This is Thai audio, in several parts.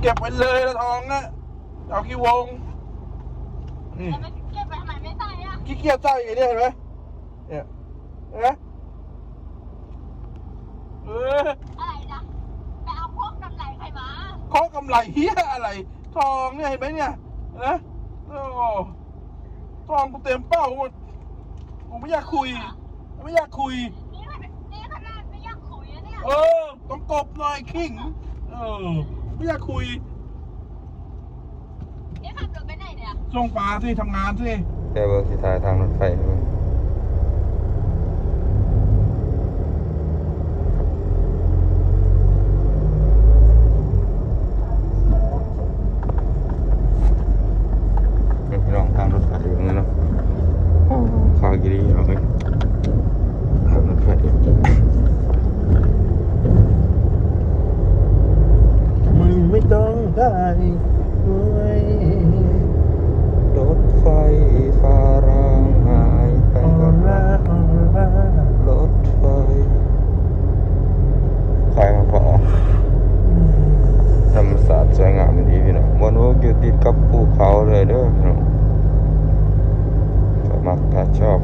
เก็บไว้เลยละทองนะเอากี่วงนี่แล้วมันเก็บไปทำไมไม่ใส่อะขี้เกียจใส่ไอ้เนี่ยเห็นไหมเนี่ยเห็นไหมเอออะไรนะไปเอาพวกกำไรใครมาเขากำไรเฮียอะไร ทองเนี่ยเห็นไหมเนี่ยนะโอ้ทองกูเต็มเป้าหมดกูไม่อยากคุย ไม่อยากคุย นี่มันนี่ขนาดไม่อยากคุยอะเนี่ยเออต้องกบหน่อยขิงเออ ไม่อยากคุยนี่ขับรถไปไหนเนี่ยส่งปลาสิทำงานสิเดี๋ยวเบิกสิทายทางรถไฟนี่เบิ่ง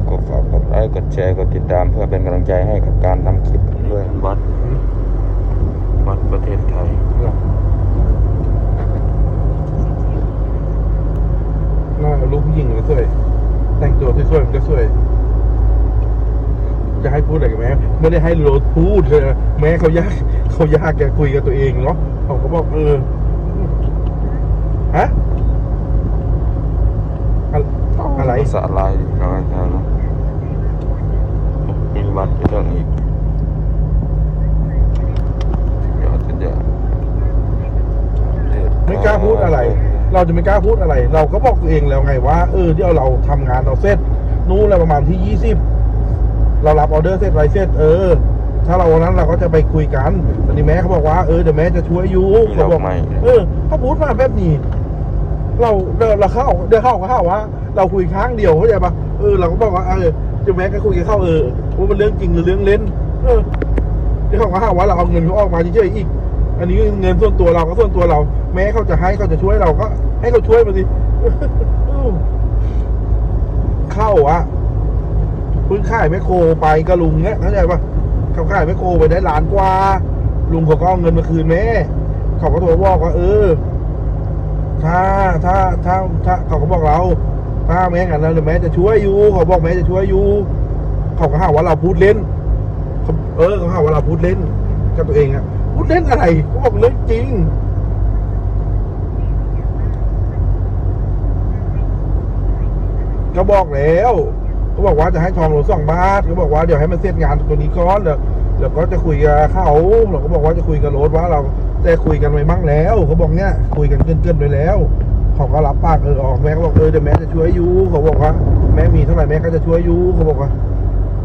ก็ฝากกดไลค์กดแชร์กดติดตามเพื่อเป็นกำลังใจให้กับการทำคลิปด้วยวัดวัดประเทศไทยน่าลูกผู้หญิงเลยสวย แต่งตัวสวยๆมันก็สวย จะให้พูดอะไรกับแม่ไม่ได้ให้โรสพูดเลยนะแม่เขายากเขายากแกคุยกับตัวเองเนาะเขาก็บอกเออฮะอะอะไรภาษาลายดีครับอาจารย์เนาะมี วัดอยู่ตรงนี้เดี๋ยวจะเดี๋ยวไม่กล้าพูดอะไร เราจะไม่กล้าพูดอะไร เราก็บอกตัวเองแล้วไงว่า เออเดี๋ยวเราทำงานเราเสร็จนู้นแล้วประมาณที่ยี่สิบเรารับออเดอร์เสร็จอะไรเสร็จเออ ถ้าเราวันนั้นเราก็จะไปคุยกันตอนนี้แม่เขาบอกว่าเออเดี๋ยวแม่จะช่วยอยู่มีเขาดบอกอกไม้เออเขาพูดมาแบบนี้ เราเดินเราเข้าเดินเข้าก็เข้าว่าเราคุยครั้งเดียวเข้าใจปะเออเราก็บอกว่าเออเจะแม่ก็คุยกันเข้าเออว่ามันเรื่องจริงหรือเรื่องเล่น เออเดี๋ยวเขาก็หาว่าเราเอาเงินเขาออกมาเฉยๆอีก อันนี้เงินส่วนตัวเราก็ส่วนตัวเรา แม้เขาจะให้เขาจะช่วยเราก็ ให้เขาช่วยมาสิเข้าอะพิ่งขายแมคโครไปกับลุงเนี้ยเข้าใจปะเขาขายแมคโครไปได้ล้านกว่า ลุงเขาก็เอาเงินมาคืนแม่เขาก็โทรบอกว่า เออ ถ้าถ้าถ้าถ้าเขาก็บอกเรา ถ้าแม่งั้นแล้วแม่จะช่วยอยู่เขาบอกแม่จะช่วยอยู่เขาก็หาว่าเราพูดเล่นเขาเออเขาหาว่าเราพูดเล่นกับตัวเองอะพูดเล่นอะไรเขาบอกเรื่องจริงก็บอกแล้วก็บอกว่าจะให้ทองโหลสองบาทก็บอกว่าเดี๋ยวให้มันเสร็จงานตัวนี้ก่อนเดี๋ยวเดี๋ยวก็จะคุยกับเขาเราก็บอกว่าจะคุยกับโรถว่าเราได้คุยกันไว้มั่งแล้วเขาบอกเนี้ยคุยกันเกินๆไว้แล้ว เขาก็รับปากเออออกแม่ก็บอกเออเดี๋ยวแม่จะช่วยยูเขาบอกว่าแม่มีเท่าไหร่แม่ก็จะช่วยยูเขาบอกว่า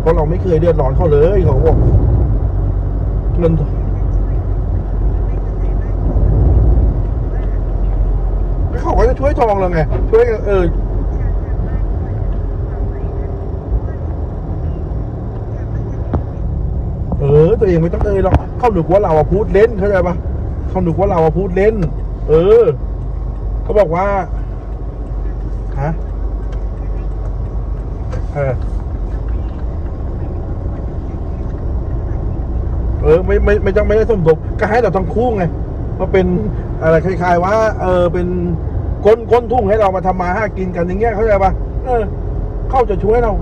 เพราะเราไม่เคยเดือดร้อนเขาเลยเขาบอกเงินเขาก็จะช่วยทองเราไงช่วยเออเออตัวเองไม่ต้องเอ่ยหรอกเขาหนึกว่าเราอะพูดเล่นเข้าใจปะเขาหนึกว่าเราอะพูดเล่น เออ เขาบอกว่าฮะเออเออไม่ไม่ไม่ต้องไม่ได้สมทบก็ให้เราทั้งคู่ไงมาเป็นอะไรคล้ายๆว่า เออเป็นก้นก้นทุ่งให้เรามาทำมาหากินกันอย่างเงี้ยเข้าใจปะเออ เข้าจะช่วยเรา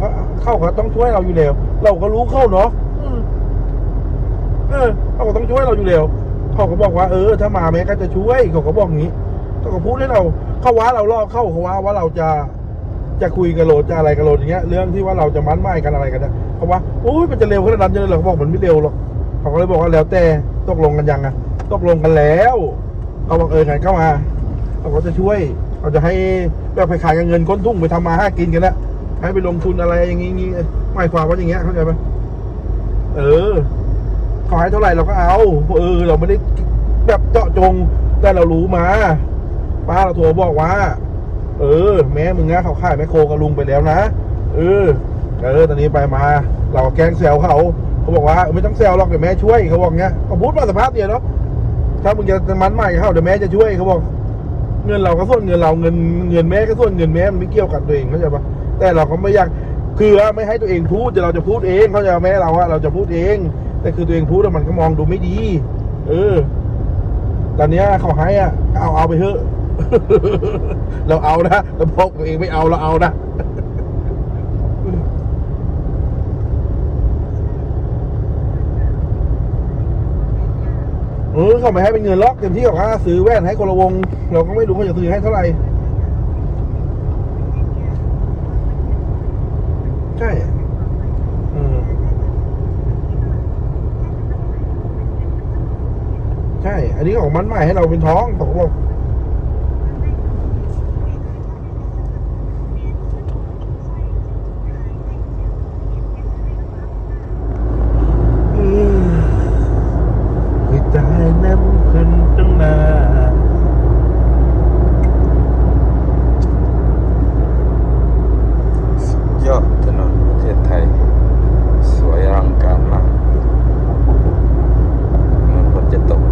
เข้าก็ต้องช่วยเราอยู่แล้ว เราก็รู้เข้าเนาะอืมเออเขาก็ต้องช่วยเราอยู่แล้วเขาก็บอกว่าเออ ถ้ามาแม่ก็จะช่วยเขาก็บอกงี้ ก็พูดให้เราเข้าว่าเราล่อเข้าเขาว่าว่าเราจะจะคุยกับโรดจะอะไรกับโรดอย่างเงี้ย เรื่องที่ว่าเราจะมั่นหมายกันอะไรกันนะเขาว่าโอ้ยมันจะเร็วขนาดนั้นจะเลยเหรอเขาบอกมันไม่เร็วหรอกเขาก็เลยบอกว่าแล้วแต่ตกลงกันยังอะตกลงกันแล้วเขาบอกเออไงเข้ามาเขาก็จะช่วยเขาจะให้แบบไปขายกันเงินก้นทุ่งไปทำมาหากินกันนะให้ไปลงทุนอะไรอย่างงี้งี้หมายความว่าอย่างเงี้ยเข้าใจไหมเออขาให้เท่าไหร่เราก็เอา เออ เราไม่ได้แบบเจาะจงแต่เรารู้มา ป้าเราโทรบอกว่า เออ แม่มึงนะเขาขายแมคโครกับลุงไปแล้วนะเออเออตอนนี้ไปมา เราแกล้งแซวเขาเขาบอกว่าไม่ต้องแซวหรอกเดี๋ยวแม่ช่วยเขาบอกเงี้ยเขาพูดมาสภาพเดียวเนาะถ้ามึงจะมันใหม่เขาเดี๋ยวแม่จะช่วยเขาบอก เงินเราก็ส่วนเงินเราเงินเงินแม่ก็ส่วนเงินแม่มันไม่เกี่ยวกับตัวเองเข้าใจปะแต่เราก็ไม่อยากคือไม่ให้ตัวเองพูดแต่เราจะพูดเองเข้าใจะแม่เราอะเราจะพูดเอง แต่คือตัวเองพูดแล้วมันก็มองดูไม่ดี เออ ตอนนี้เขาให้อะเอาเอาไปเถอะ เราเอานะแต่พกตัวเองไม่เอาเราเอานะเออเขาไม่ให้เป็นเงินล็อกเต็มที่กับค่าซื้อแว่นให้คนละวง เราก็ไม่รู้เขาจะซื้อให้เท่าไหร่ใช่ใช่ อันนี้ของมันใหม่ให้เราเป็นท้องตกลงอืมไม่ตายน้ำขึ้นตั้งนาน สุดยอดถนนประเทศไทย สวยอลังการมากเหมือนฝนจะตก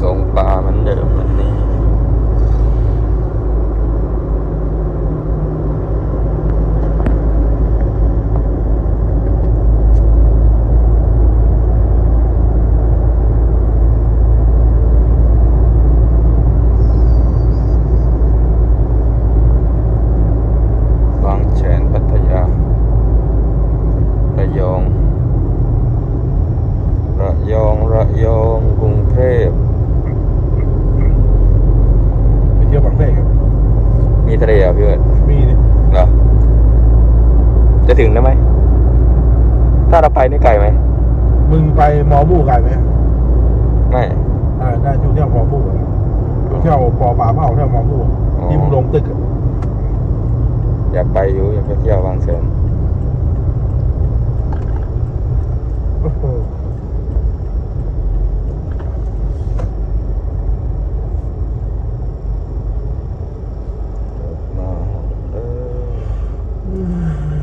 ทรงป่าเหมือนเดิมวันนี้ บางแสนพัทยา ระยอง ระยอง ระยอง กรุงเทพ ไปเที่ยวบางแสนครับ มี ทะเลเหรอะพี่เอิร์ดมีนี่เหรอ จะถึงได้ไหม ถ้าเราไปนี่ไกลไหม มึงไปหมอบู่ไก่ไหมไม่ อ่าได้ที่เที่ยวหมอบู่อะเที่ยวปอป่าเผาเที่ยวหมอบู่อะอ๋อที่มึงลงตึกอะอยากไปอยู่อยากไปเที่ยวบางแสน Mm-hmm.